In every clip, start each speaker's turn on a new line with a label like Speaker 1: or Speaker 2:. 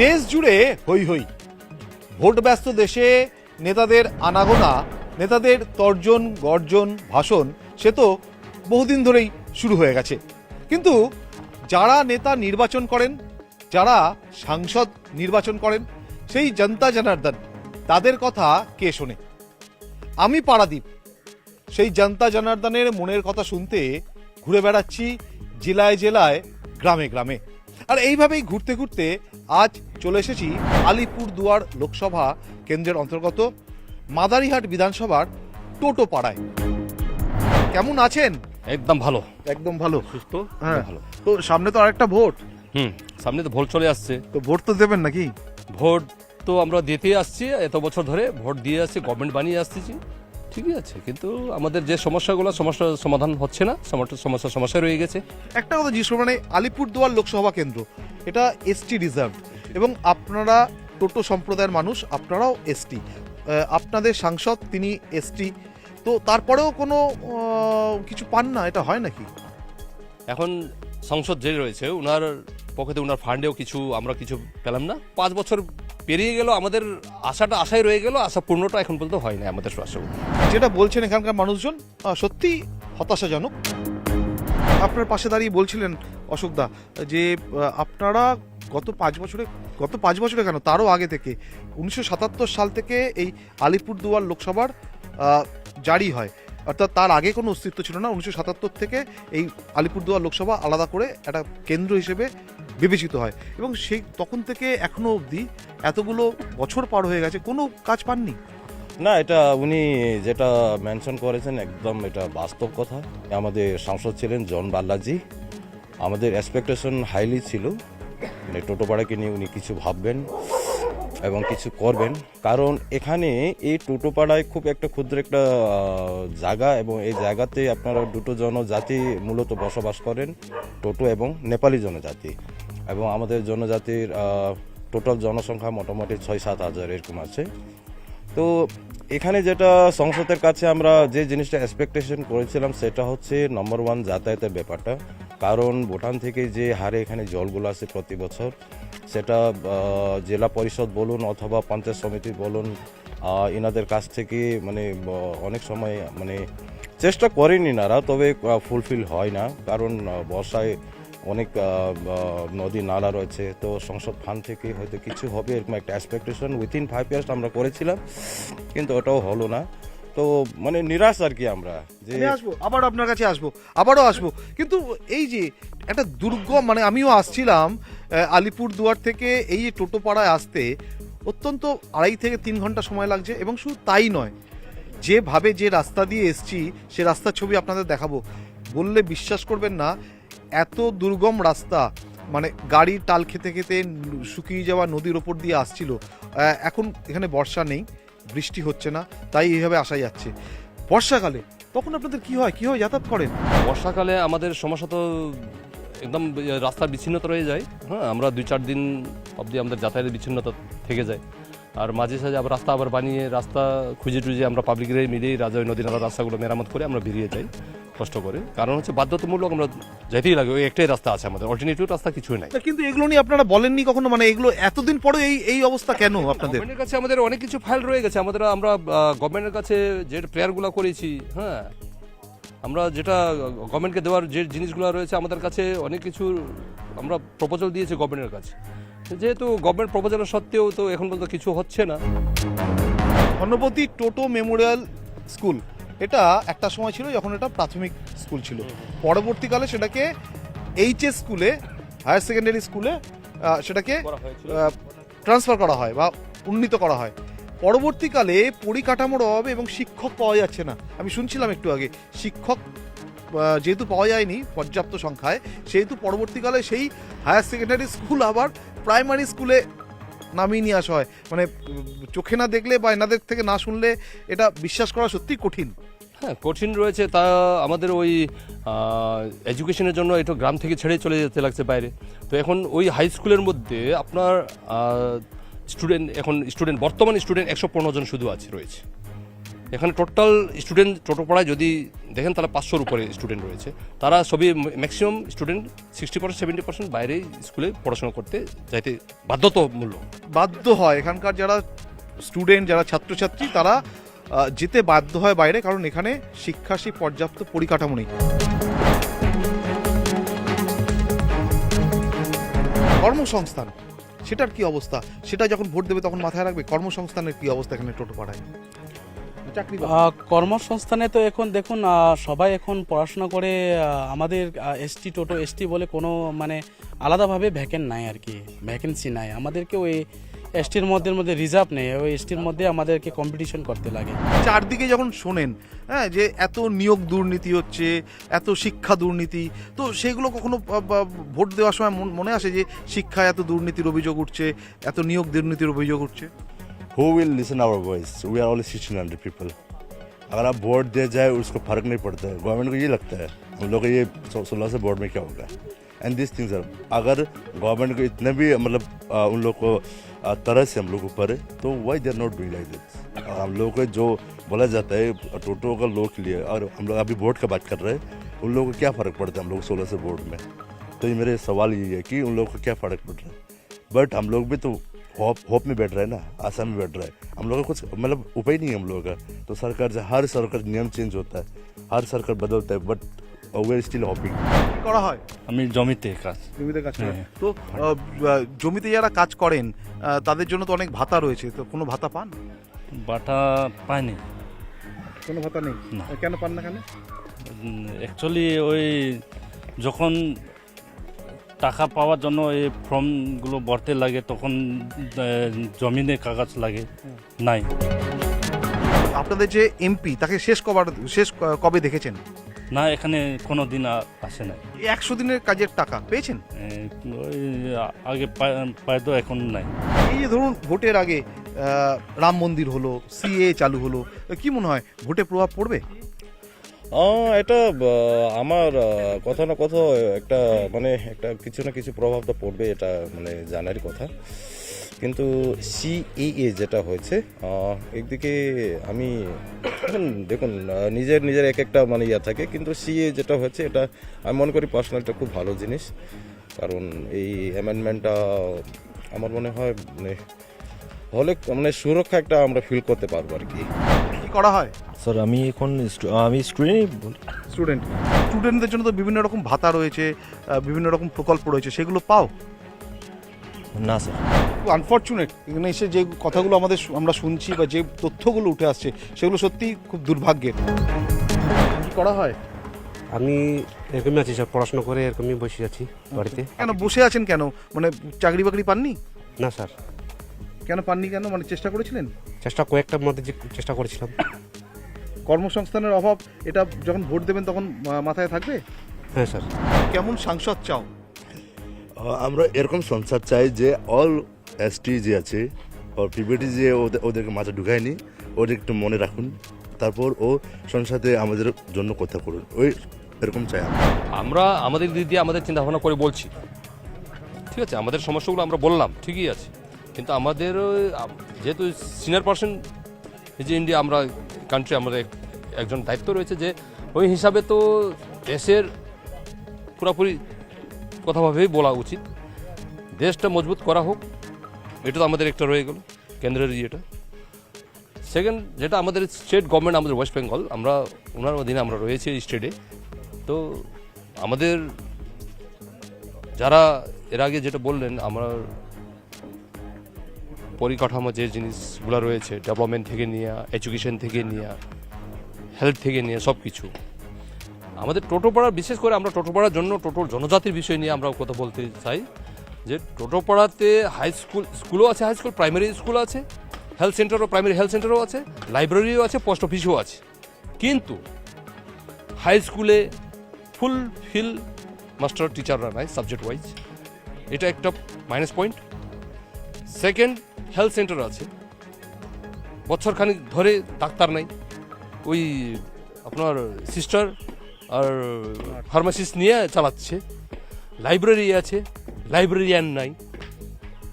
Speaker 1: দেশ জুড়ে হই হই। ভোট ব্যস্ত দেশে নেতাদের আনাগোনা, নেতাদের তর্জন, গর্জন, ভাষণ, সে তো বহুদিন ধরেই শুরু হয়ে গেছে। কিন্তু যারা নেতা নির্বাচন করেন, যারা সাংসদ নির্বাচন করেন, সেই জনতা জনার্দন, তাদের কথা কে শোনে? আমি পারাদীপ সেই জনতা জনার্দনের মনের কথা শুনতে ঘুরে বেড়াচ্ছি জেলায় জেলায়, গ্রামে গ্রামে। আর এইভাবেই ঘুরতে ঘুরতে আজ চলে এসেছি আলিপুর দুয়ার লোকসভা কেন্দ্রের অন্তর্গত মাদারিহাট বিধানসভার টোটো পাড়ায় কেমন আছেন?
Speaker 2: একদম ভালো।
Speaker 1: একদম ভালো।
Speaker 2: সুস্থ?
Speaker 1: হ্যাঁ।
Speaker 2: ভালো।
Speaker 1: তো সামনে তো আরেকটা ভোট।
Speaker 2: হুম সামনে তো ভোট চলে আসছে।
Speaker 1: তো ভোট তো দেবেন নাকি?
Speaker 2: ভোট তো আমরা দিতে আসছি এত বছর ধরে ভোট দিয়ে আসছি গভর্নমেন্ট বানিয়ে আসতেছি। ঠিকই আছে কিন্তু আমাদের যে সমস্যাগুলো সমস্যা সমাধান হচ্ছে না সমস্যা সমস্যা সমস্যা রয়ে গেছে।
Speaker 1: একটা কথা জিজ্ঞেস মানে আলিপুরদুয়ার লোকসভা কেন্দ্র এটা এসটি রিজার্ভ এবং আপনারা টোটো সম্প্রদায়ের মানুষ আপনারাও এসটি। আপনাদের সাংসদ তিনি এসটি তো তারপরেও কোনো কিছু পান না এটা হয় নাকি?
Speaker 2: এখন সংসদ যে রয়েছে ওনার পকেটে ওনার ফান্ডেও কিছু আমরা কিছু পেলাম না। পাঁচ বছর পেরিয়ে গেল, আমাদের আশাটা আশায় রয়ে গেল, আশা পূর্ণটা এখন পর্যন্ত হয় না আমাদের আশা
Speaker 1: যেটা বলছেন এখানকার মানুষজন সত্যি হতাশাজনক। আপনার পাশে দাঁড়িয়ে বলছিলেন অশোকদা যে আপনারা গত পাঁচ বছরে, গত পাঁচ বছরে কেন, তারও আগে থেকে, উনিশশো সাতাত্তর সাল থেকে এই আলিপুরদুয়ার লোকসভার জারি হয়। অর্থাৎ তার আগে কোনো অস্তিত্ব ছিল না। উনিশশো সাতাত্তর থেকে এই আলিপুরদুয়ার লোকসভা আলাদা করে একটা কেন্দ্র হিসেবে বিবেচিত হয়। এবং সেই তখন থেকে এখনও অবধি এতগুলো বছর পার হয়ে গেছে, কোনো কাজ পাননি?
Speaker 3: না, এটা উনি যেটা মেনশন করেছেন একদম এটা বাস্তব কথা। আমাদের সাংসদ ছিলেন জন বাল্লাজি। আমাদের এক্সপেকটেশন হাইলি ছিল। মানে টোটোপাড়াকে নিয়ে উনি কিছু ভাববেন এবং কিছু করবেন। কারণ এখানে এই টোটোপাড়ায় খুব একটা ক্ষুদ্র একটা জায়গা এবং এই জায়গাতে আপনারা দুটো জনজাতি মূলত বসবাস করেন, টোটো এবং নেপালি জনজাতি এবং আমাদের জনজাতির টোটাল জনসংখ্যা মোটামুটি ছয় সাত হাজার এরকম আছে। তো এখানে যেটা সংসদের কাছে আমরা যে জিনিসটা এক্সপেকটেশন করেছিলাম সেটা হচ্ছে নম্বর ওয়ান যাতায়াতের ব্যাপারটা। কারণ ভুটান থেকে যে হারে এখানে জলগুলো আসে প্রতি বছর, সেটা জেলা পরিষদ বলুন অথবা পঞ্চায়েত সমিতি বলুন এনাদের কাছ থেকে মানে অনেক সময় মানে চেষ্টা করেন এনারা তবে ফুলফিল হয় না। কারণ বর্ষায় অনেক নদী, নালা রয়েছে। তো সংসদ ফান্ড থেকে হয়তো কিছু হবে এরকম একটা এক্সপেকটেশন উইথিন ফাইভ ইয়ার্স আমরা করেছিলাম, কিন্তু ওটাও হলো না। তো মানে নিরাশ আর কি আমরা যে
Speaker 1: আসব আবার আপনার কাছে আসব, আবারও আসব। কিন্তু এই যে একটা দুর্গম মানে আমিও আসছিলাম আলিপুর দুয়ার থেকে এই টোটো পাড়ায় আসতে অত্যন্ত আড়াই থেকে তিন ঘণ্টা সময় লাগছে, এবং শুধু তাই নয়, যেভাবে যে রাস্তা দিয়ে এসছি, সে রাস্তার ছবি আপনাদের দেখাবো। বললে বিশ্বাস করবেন না এত দুর্গম রাস্তা মানে গাড়ি টাল খেতে খেতে শুকিয়ে যাওয়া নদীর ওপর দিয়ে আসছিল এখন এখানে বর্ষা নেই, বৃষ্টি হচ্ছে না, তাই এইভাবে আসা যাচ্ছে। বর্ষাকালে তখন আপনাদের কি হয়? কীভাবে যাতায়াত করেন?
Speaker 2: বর্ষাকালে আমাদের সমস্যা তো একদম রাস্তা বিচ্ছিন্নতা রয়ে যায়। হ্যাঁ আমরা দুই চার দিন অবধি আমাদের যাতায়াতের বিচ্ছিন্নতা থেকে যায়। আর মাঝে সাঝে আবার রাস্তা আবার বানিয়ে রাস্তা খুঁজে টুজে আমরা পাবলিকের মিলিয়ে রাজা নদী নালা রাস্তাগুলো মেরামত করে আমরা বেরিয়ে যাই। কষ্ট করে। কারণ হচ্ছে বাধ্যতামূলক আমরা যেতেই লাগে ওই একটাই রাস্তা আছে আমাদের। অল্টারনেটিভ রাস্তা কিছুই নাই।
Speaker 1: কিন্তু এগুলো নিয়ে আপনারা বলেননি কখনো? মানে এগুলো এতদিন পরে এই এই অবস্থা কেন আপনাদের?
Speaker 2: গভর্নমেন্টের কাছে আমাদের অনেক কিছু ফাইল রয়ে গেছে। আমাদের আমরা গভর্নমেন্টের কাছে যে প্রেয়ারগুলো করেছি হ্যাঁ আমরা যেটা গভর্নমেন্টকে দেওয়ার যে জিনিসগুলো রয়েছে আমাদের কাছে অনেক কিছু আমরা প্রপোজাল দিয়েছি গভর্নমেন্টের কাছে। যেহেতু গভর্নমেন্ট প্রপোজাল সত্ত্বেও তো এখন পর্যন্ত কিছু হচ্ছে না।
Speaker 1: Dhanyapati Toto memorial school. এটা একটা সময় ছিল যখন এটা প্রাথমিক স্কুল ছিল। পরবর্তীকালে সেটাকে এইচএস স্কুলে হায়ার সেকেন্ডারি স্কুলে সেটাকে ট্রান্সফার করা হয় বা উন্নীত করা হয়। পরবর্তীকালে পরিকাঠামোর অভাবে এবং শিক্ষক পাওয়া যাচ্ছে না। আমি শুনছিলাম একটু আগে শিক্ষক যেহেতু পাওয়া যায়নি পর্যাপ্ত সংখ্যায় সেহেতু পরবর্তীকালে সেই হায়ার সেকেন্ডারি স্কুল আবার প্রাইমারি স্কুলে নামিয়ে নিয়ে আসা হয়। মানে চোখে না দেখলে বা এনাদের থেকে না শুনলে এটা বিশ্বাস করা সত্যি কঠিন।
Speaker 2: হ্যাঁ কঠিন রয়েছে, তা আমাদের ওই এডুকেশনের জন্য একটু গ্রাম থেকে ছেড়ে চলে যেতে লাগছে বাইরে। তো এখন ওই হাই স্কুলের মধ্যে আপনার স্টুডেন্ট এখন স্টুডেন্ট বর্তমান স্টুডেন্ট একশো পনেরো জন শুধু আছে, রয়েছে। এখানে টোটাল স্টুডেন্ট টোটোপাড়ায় যদি দেখেন তাহলে পাঁচশোর উপরে স্টুডেন্ট রয়েছে। তারা সবই maximum student sixty percent seventy percent বাইরে স্কুলে পড়াশোনা করতে যাইতে বাধ্যতামূলক।
Speaker 1: বাধ্য হয়। এখানকার যারা স্টুডেন্ট যারা ছাত্রছাত্রী, তারা যেতে বাধ্য হয় বাইরে, কারণ এখানে শিক্ষা সেই পর্যাপ্ত পরিকাঠামো নেই। কর্মসংস্থান, সেটার কি অবস্থা? সেটা যখন ভোট দেবে তখন মাথায় রাখবে কর্মসংস্থানের কি অবস্থা এখানে টোটো পাড়ায়?
Speaker 4: কর্মসংস্থানে তো এখন দেখুন সবাই এখন পড়াশোনা করে আমাদের এসটি টোটো, এসটি বলে কোনো মানে আলাদাভাবে ভ্যাকেন্ট নাই আর কি ভ্যাকেন্সি নাই। আমাদেরকে ওই এসটির মধ্যে মধ্যে রিজার্ভ নেই ওই এসটির মধ্যে আমাদেরকে কম্পিটিশন করতে লাগে
Speaker 1: চারদিকে যখন শোনেন হ্যাঁ যে এত নিয়োগ দুর্নীতি হচ্ছে এত শিক্ষা দুর্নীতি তো সেগুলো কখনো আহ, বা, ভোট দেওয়ার সময় মন- মনে আসে যে শিক্ষায় এত দুর্নীতির অভিযোগ উঠছে এত নিয়োগ দুর্নীতির অভিযোগ উঠছে
Speaker 5: who will listen our voice we are only sixteen hundred people अगर आप वोट दे जाए उसको फर्क नहीं पड़ता है गवर्नमेंट को ये लगता है हम लोग का ये सोलह से बोर्ड में क्या होगा एंड दिस थिंग्स आर अगर गवर्नमेंट को इतने भी मतलब उन लोग को आ, तरह से हम लोग ऊपर है तो why they are not doing like this हम लोग को जो बोला जाता है टोटो का लोग के लिए और हम लोग अभी वोट का बात कर रहे हैं उन लोगों को क्या फ़र्क पड़ता है हम लोग सोलह से बोर्ड में? तो ये मेरे सवाल यही है कि उन लोगों को क्या फ़र्क पड़ रहा है? बट हम लोग भी तो होप होप में बैठ रहे हैं ना आशा में बैठ रहे हैं। हम लोग का कुछ मतलब उपाय नहीं है हम लोगों का। तो सरकार से हर सरकार नियम चेंज होता है हर सरकार बदलता है बट ওয়েল স্টিল
Speaker 1: হপিং করা হয়?
Speaker 6: আমি জমিতে কাজ।
Speaker 1: জমিতে কাজ করেন
Speaker 6: হ্যাঁ।
Speaker 1: তো জমিতে যারা কাজ করেন তাদের জন্য তো অনেক ভাতা রয়েছে। তো কোনো ভাতা পান?
Speaker 6: ভাতা পায়নি
Speaker 1: কোনো ভাতা নেই?
Speaker 6: না।
Speaker 1: কেন পান না কেন?
Speaker 6: অ্যাকচুয়ালি ওই যখন টাকা পাওয়ার জন্য এই ফর্মগুলো ভরতে লাগে তখন আহ, জমিনে কাগজ লাগে। হ্যাঁ। নাই।
Speaker 1: আপনাদের যে এমপি তাকে শেষ কবার শেষ কবে দেখেছেন?
Speaker 6: না এখানে কোনো দিন আসে নাই।
Speaker 1: একশো দিনের কাজের টাকা পেয়েছেন?
Speaker 6: এ, ওই আগে পাই- পাইতো এখন নাই।
Speaker 1: এই যে ধরুন ভোটের আগে আহ, রাম মন্দির হলো সিএ চালু হলো কি মনে হয় ভোটে প্রভাব পড়বে?
Speaker 3: আহ, এটা আহ, আমার আহ, কথা না কথা একটা মানে একটা কিছু না কিছু প্রভাব তো পড়বে এটা মানে জানারই কথা। কিন্তু সিএএ যেটা হয়েছে একদিকে আমি দেখুন নিজের নিজের এক একটা মানে ইয়া থাকে কিন্তু সিএ যেটা হয়েছে এটা আমি মনে করি পার্সোনালটা খুব ভালো জিনিস। কারণ এই অ্যামেন্ডমেন্টটা আমার মনে হয় মানে হলে মানে সুরক্ষা একটা আমরা ফিল করতে পারব আর কি।
Speaker 1: কি করা হয়?
Speaker 7: স্যার আমি এখন স্টু- আমি স্টুডেন্ট
Speaker 1: স্টুডেন্ট স্টুডেন্টদের জন্য তো বিভিন্ন রকম ভাতা রয়েছে বিভিন্ন রকম প্রকল্প রয়েছে সেগুলো পাও?
Speaker 7: না স্যার
Speaker 1: আনফর্চুনেট এখানে এসে যে কথাগুলো আমাদের আমরা শুনছি বা যে তথ্যগুলো উঠে আসছে সেগুলো সত্যি খুব দুর্ভাগ্যের। কি করা হয়?
Speaker 8: আমি এরকমই আছি স্যার পড়াশোনা করে এরকমই বসে আছি বাড়িতে।
Speaker 1: কেন বসে আছেন কেন? মানে চাকরি বাকরি পাননি?
Speaker 8: না স্যার
Speaker 1: কেন পাননি কেন? মানে চেষ্টা করেছিলেন?
Speaker 8: চেষ্টা কয়েকটার মধ্যে যে চেষ্টা করেছিলাম।
Speaker 1: কর্মসংস্থানের অভাব এটা যখন ভোট দেবেন তখন মাথায় থাকবে?
Speaker 8: হ্যাঁ স্যার
Speaker 1: কেমন সাংসদ চাও?
Speaker 5: আমরা এরকম সংসার চাই যে অল এসটি যে আছে আর পিবিটি যে ওদের ওদেরকে মাথা ঢুকায়নি, ওদের একটু মনে রাখুন। তারপর ও সংসদে আমাদের জন্য কথা করুন ওই এরকম চাই আমরা।
Speaker 2: আমাদের দিক দিয়ে আমাদের চিন্তা ভাবনা করে বলছি। ঠিক আছে, আমাদের সমস্যাগুলো আমরা বললাম, ঠিকই আছে। কিন্তু আমাদের যেহেতু সিনিয়র পার্সন যে ইন্ডিয়া আমরা কান্ট্রি আমাদের একজন দায়িত্ব রয়েছে যে, ওই হিসাবে তো দেশের পুরোপুরি কথাভাবেই বলা উচিত। দেশটা মজবুত করা হোক, এটা তো আমাদের একটা রয়ে গেল কেন্দ্রের ইয়েটা সেকেন্ড যেটা আমাদের স্টেট গভর্নমেন্ট আমাদের ওয়েস্ট বেঙ্গল আমরা, ওনার অধীনে আমরা রয়েছি এই স্টেটে তো আমাদের, যারা এর আগে যেটা বললেন, আমরা পরিকাঠামো যে জিনিসগুলো রয়েছে ডেভেলপমেন্ট থেকে নিয়ে এডুকেশন থেকে নিয়ে হেলথ থেকে নিয়ে সব কিছু আমাদের টোটোপাড়া বিশেষ করে আমরা টোটোপাড়ার জন্য টোটোর জনজাতির বিষয় নিয়ে আমরা কথা বলতে চাই, যে টোটোপাড়াতে হাই স্কুল স্কুলও আছে হাই স্কুল প্রাইমারি স্কুল আছে হেলথ সেন্টারও প্রাইমারি হেলথ সেন্টারও আছে লাইব্রেরিও আছে পোস্ট অফিসও আছে। কিন্তু হাই স্কুলে ফুল ফিল মাস্টার টিচাররা নাই সাবজেক্ট ওয়াইজ এটা একটা minus point second health centre আছে। বছরখানিক ধরে ডাক্তার নাই। ওই আপনার সিস্টার আর ফার্মাসিস্ট নিয়ে চালাচ্ছে। লাইব্রেরি আছে লাইব্রেরিয়ান নাই।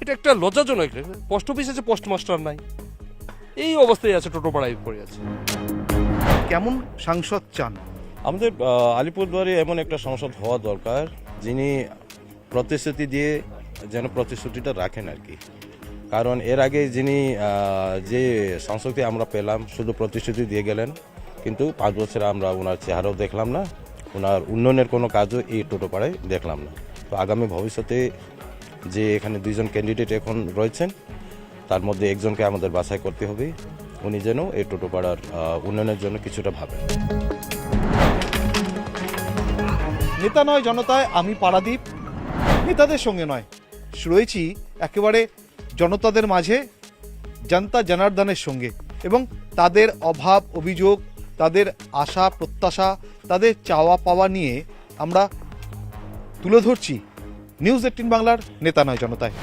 Speaker 2: এটা একটা লজ্জাজনক পোস্ট অফিস আছে পোস্ট মাস্টার নাই। এই অবস্থায় আছে টোটোপাড়ায় পড়ে আছে।
Speaker 1: কেমন সাংসদ চান?
Speaker 3: আমাদের আলিপুরদুয়ারে এমন একটা সংসদ হওয়া দরকার যিনি প্রতিশ্রুতি দিয়ে যেন প্রতিশ্রুতিটা রাখেন আর কি। কারণ এর আগে যিনি যে সংসদে আমরা পেলাম শুধু প্রতিশ্রুতি দিয়ে গেলেন কিন্তু পাঁচ বছরে আমরা ওনার চেহারাও দেখলাম না। ওনার উন্নয়নের কোনো কাজও এই টোটোপাড়ায় দেখলাম না। তো আগামী ভবিষ্যতে যে এখানে দুইজন ক্যান্ডিডেট এখন রয়েছেন, তার মধ্যে একজনকে আমাদের বাছাই করতে হবে। উনি যেন এই টোটোপাড়ার উন্নয়নের জন্য কিছুটা ভাবেন।
Speaker 1: নেতা নয় জনতায় আমি পারাদীপ নেতাদের সঙ্গে নয়। রয়েছি একেবারে জনতাদের মাঝে, জনতা জনার্দনের সঙ্গে। এবং তাদের অভাব, অভিযোগ তাদের আশা, প্রত্যাশা, তাদের চাওয়া পাওয়া নিয়ে আমরা তুলে ধরছি নিউজ এইটিন বাংলার নেতা নয় জনতায়।